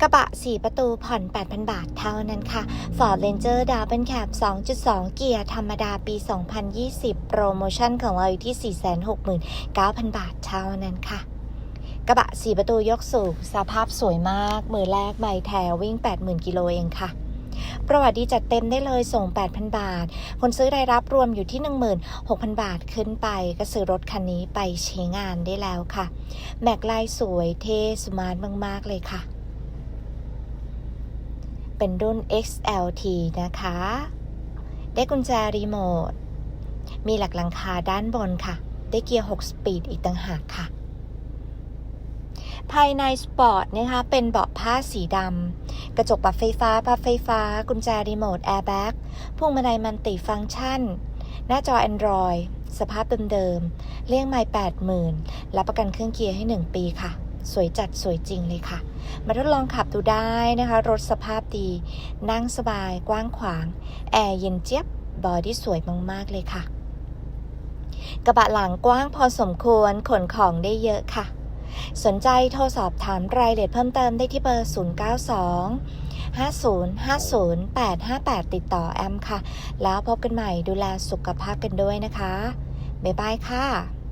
กระบะ 4 ประตูผ่อน 8,000 บาทเท่านั้นค่ะ Ford Ranger Double Cab 2.2 เกียร์ธรรมดาปี 2020 โปรโมชั่นของเราอยู่ที่ 469,000 บาทเท่านั้นค่ะกระบะ 4 ประตูยกสูงสภาพสวยมาก มือแรกไม่แถววิ่ง 80,000 กิโลเองค่ะ ประวัติดีจัดเต็มได้เลยส่ง 8,000 บาท คนซื้อรายรับรวมอยู่ที่ 16,000 บาทขึ้นไป ก็ซื้อรถคันนี้ไปใช้งานได้แล้วค่ะ แม็กลายสวยเท่สมาร์ทมาก ๆ เลยค่ะ เป็นรุ่น XLT นะคะ ได้กุญแจรีโมท มีหลักหลังคาด้านบนค่ะ ได้เกียร์6สปีดอีกต่างหากค่ะ ภายในสปอร์ตนะคะ เป็นเบาะผ้าสีดำ กระจกปรับไฟฟ้าพับไฟฟ้า กุญแจรีโมท แอร์แบ็กพวงมาลัยมันติฟังก์ชัน หน้าจอ Android สภาพเดิมๆ เลี่ยงไม้80,000 รับประกันเครื่องเกียร์ให้ 1 ปีค่ะ สวยจัดสวยจริงเลยค่ะ มาทดลองขับดูได้นะคะ รถสภาพดี นั่งสบายกว้างขวาง แอร์เย็นเจี๊ยบ บอดี้สวยมาก ๆ เลยค่ะ กระบะหลังกว้างพอสมควรขนของได้เยอะค่ะ สนใจโทรสอบถามรายละเอียดเพิ่มเติมได้ที่เบอร์ 092 5050 858 ติดต่อแอมค่ะ แล้วพบกันใหม่ดูแลสุขภาพกันด้วยนะคะ บ๊ายบายค่ะ